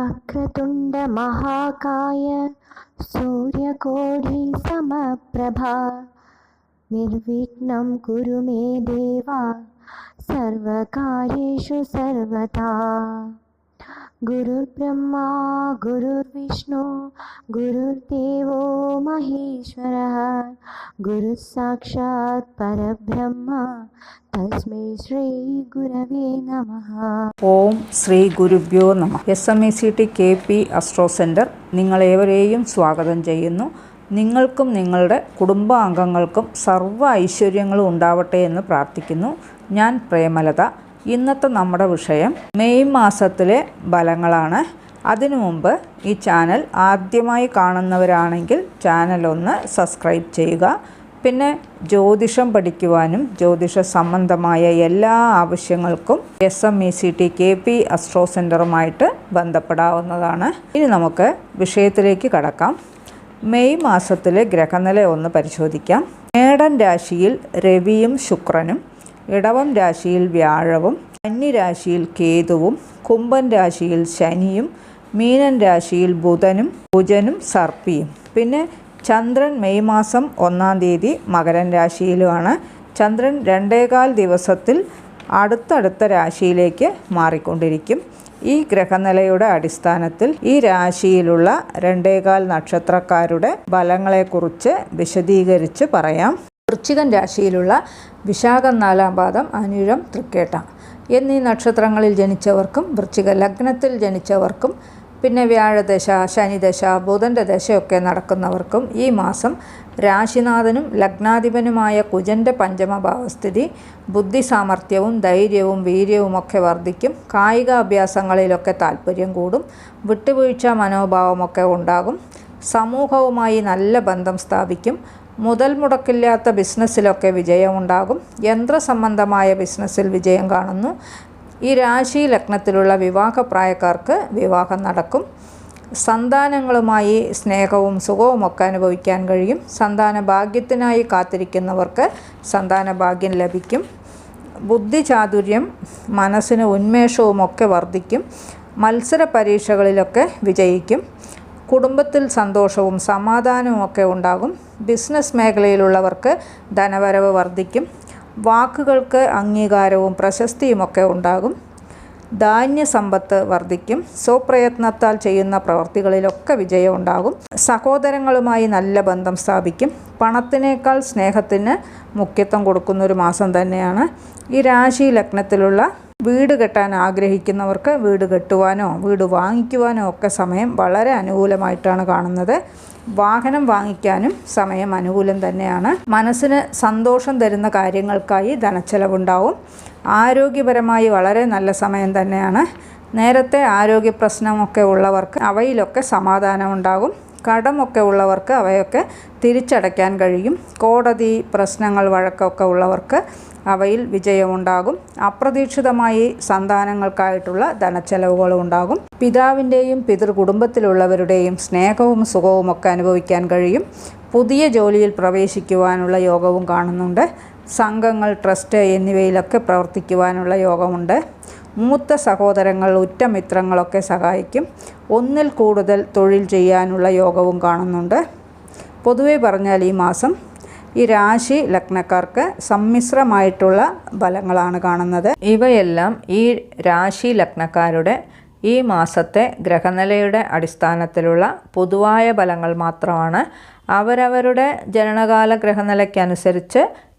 वक्रतुण्डमहाकाय सूर्यकोटिसमप्रभा। निर्विघ्नं कुरु मे देवा सर्वकार्येषु सर्वदा गुरुर्ब्रह्मा गुरुर्विष्णु गुरुर्देवो महेश्वरः गुरुः साक्षात् परब्रह्म तस्मै श्रीगुरवे नमः ഓം ശ്രീ ഗുരുഭ്യോ നമ S M E C T K P astro centre നിങ്ങളേവരെയും സ്വാഗതം ചെയ്യുന്നു നിങ്ങൾക്കും നിങ്ങളുടെ കുടുംബാംഗങ്ങൾക്കും സർവ്വ ഐശ്വര്യങ്ങളും ഉണ്ടാവട്ടെ എന്ന് പ്രാർത്ഥിക്കുന്നു ഞാൻ പ്രേമലത ഇന്നത്തെ നമ്മുടെ വിഷയം മെയ് മാസത്തിലെ ഫലങ്ങളാണ്. അതിനു മുമ്പ് ഈ ചാനൽ ആദ്യമായി കാണുന്നവരാണെങ്കിൽ ചാനൽ ഒന്ന് സബ്സ്ക്രൈബ് ചെയ്യുക. പിന്നെ ജ്യോതിഷം പഠിക്കുവാനും ജ്യോതിഷ സംബന്ധമായ എല്ലാ ആവശ്യങ്ങൾക്കും S M E C T K P astro സെന്ററുമായിട്ട് ബന്ധപ്പെടാവുന്നതാണ്. ഇനി നമുക്ക് വിഷയത്തിലേക്ക് കടക്കാം. മെയ് മാസത്തിലെ ഗ്രഹനില ഒന്ന് പരിശോധിക്കാം. മേടൻ രാശിയിൽ രവിയും ശുക്രനും ഇടവം രാശിയിൽ വ്യാഴവും കന്നിരാശിയിൽ കേതുവും കുംഭൻ രാശിയിൽ ശനിയും മീനൻ രാശിയിൽ ബുധനും കുജനും സർപ്പിയും. പിന്നെ ചന്ദ്രൻ മെയ് മാസം ഒന്നാം തീയതി മകരൻ രാശിയിലുമാണ്. ചന്ദ്രൻ രണ്ടേകാൽ ദിവസത്തിൽ അടുത്തടുത്ത രാശിയിലേക്ക് മാറിക്കൊണ്ടിരിക്കും. ഈ ഗ്രഹനിലയുടെ അടിസ്ഥാനത്തിൽ ഈ രാശിയിലുള്ള രണ്ടേകാൽ നക്ഷത്രക്കാരുടെ ഫലങ്ങളെക്കുറിച്ച് വിശദീകരിച്ച് പറയാം. വൃശ്ചികൻ രാശിയിലുള്ള വിശാഖം നാലാം പാദം അനുരം തൃക്കേട്ട എന്നീ നക്ഷത്രങ്ങളിൽ ജനിച്ചവർക്കും വൃശ്ചിക ലഗ്നത്തിൽ ജനിച്ചവർക്കും പിന്നെ വ്യാഴദശ ശനിദശ ബുധന്റെ ദശയൊക്കെ നടക്കുന്നവർക്കും ഈ മാസം രാശിനാഥനും ലഗ്നാധിപനുമായ കുജന്റെ പഞ്ചമഭാവസ്ഥിതി ബുദ്ധി സാമർഥ്യവും ധൈര്യവും വീര്യവുമൊക്കെ വർദ്ധിക്കും. കായിക അഭ്യാസങ്ങളിലൊക്കെ താല്പര്യം കൂടും. വിട്ടുവീഴ്ച മനോഭാവമൊക്കെ ഉണ്ടാകും. സമൂഹവുമായി നല്ല ബന്ധം സ്ഥാപിക്കും. മുതൽ മുടക്കില്ലാത്ത ബിസിനസ്സിലൊക്കെ വിജയമുണ്ടാകും. യന്ത്രസംബന്ധമായ ബിസിനസ്സിൽ വിജയം കാണുന്നു. ഈ രാശി ലഗ്നത്തിലുള്ള വിവാഹപ്രായക്കാർക്ക് വിവാഹം നടക്കും. സന്താനങ്ങളുമായി സ്നേഹവും സുഖവും ഒക്കെ അനുഭവിക്കാൻ കഴിയും. സന്താന ഭാഗ്യത്തിനായി കാത്തിരിക്കുന്നവർക്ക് സന്താന ഭാഗ്യം ലഭിക്കും. ബുദ്ധിചാതുര്യം മനസ്സിന് ഉന്മേഷവും ഒക്കെ വർദ്ധിക്കും. മത്സര പരീക്ഷകളിലൊക്കെ വിജയിക്കും. കുടുംബത്തിൽ സന്തോഷവും സമാധാനവും ഒക്കെ ഉണ്ടാകും. ബിസിനസ് മേഖലയിലുള്ളവർക്ക് ധനവരവ് വർദ്ധിക്കും. വാക്കുകൾക്ക് അംഗീകാരവും പ്രശസ്തിയുമൊക്കെ ഉണ്ടാകും. ധാന്യ സമ്പത്ത് വർദ്ധിക്കും. സ്വപ്രയത്നത്താൽ ചെയ്യുന്ന പ്രവർത്തികളിലൊക്കെ വിജയം ഉണ്ടാകും. സഹോദരങ്ങളുമായി നല്ല ബന്ധം സ്ഥാപിക്കും. പണത്തിനേക്കാൾ സ്നേഹത്തിന് മുഖ്യത്വം കൊടുക്കുന്ന ഒരു മാസം തന്നെയാണ്. ഈ രാശി ലഗ്നത്തിലുള്ള വീട് കെട്ടാൻ ആഗ്രഹിക്കുന്നവർക്ക് വീട് കെട്ടുവാനോ വീട് വാങ്ങിക്കുവാനോ ഒക്കെ സമയം വളരെ അനുകൂലമായിട്ടാണ് കാണുന്നത്. വാഹനം വാങ്ങിക്കാനും സമയം അനുകൂലം തന്നെയാണ്. മനസ്സിന് സന്തോഷം തരുന്ന കാര്യങ്ങൾക്കായി ധനച്ചെലവുണ്ടാവും. ആരോഗ്യപരമായി വളരെ നല്ല സമയം തന്നെയാണ്. നേരത്തെ ആരോഗ്യ പ്രശ്നമൊക്കെ ഉള്ളവർക്ക് അവയിലൊക്കെ സമാധാനമുണ്ടാകും. കടമൊക്കെ ഉള്ളവർക്ക് അവയൊക്കെ തിരിച്ചടയ്ക്കാൻ കഴിയും. കോടതി പ്രശ്നങ്ങൾ വഴക്കൊക്കെ ഉള്ളവർക്ക് അവയിൽ വിജയമുണ്ടാകും. അപ്രതീക്ഷിതമായി സന്താനങ്ങൾക്കായിട്ടുള്ള ധനച്ചെലവുകളും ഉണ്ടാകും. പിതാവിന്റെയും പിതൃകുടുംബത്തിലുള്ളവരുടെയും സ്നേഹവും സുഖവും ഒക്കെ അനുഭവിക്കാൻ കഴിയും. പുതിയ ജോലിയിൽ പ്രവേശിക്കുവാനുള്ള യോഗവും കാണുന്നുണ്ട്. സംഘങ്ങൾ ട്രസ്റ്റ് എന്നിവയിലൊക്കെ പ്രവർത്തിക്കുവാനുള്ള യോഗമുണ്ട്. മൂത്ത സഹോദരങ്ങൾ ഉറ്റമിത്രങ്ങളൊക്കെ സഹായിക്കും. ഒന്നിൽ കൂടുതൽ തൊഴിൽ ചെയ്യാനുള്ള യോഗവും കാണുന്നുണ്ട്. പൊതുവെ പറഞ്ഞാൽ ഈ മാസം ഈ രാശി ലഗ്നക്കാർക്ക് സമ്മിശ്രമായിട്ടുള്ള ഫലങ്ങളാണ് കാണുന്നത്. ഇവയെല്ലാം ഈ രാശി ലഗ്നക്കാരുടെ ഈ മാസത്തെ ഗ്രഹനിലയുടെ അടിസ്ഥാനത്തിലുള്ള പൊതുവായ ഫലങ്ങൾ മാത്രമാണ്. അവരവരുടെ ജനനകാല ഗ്രഹനിലയ്ക്കനുസരിച്ച്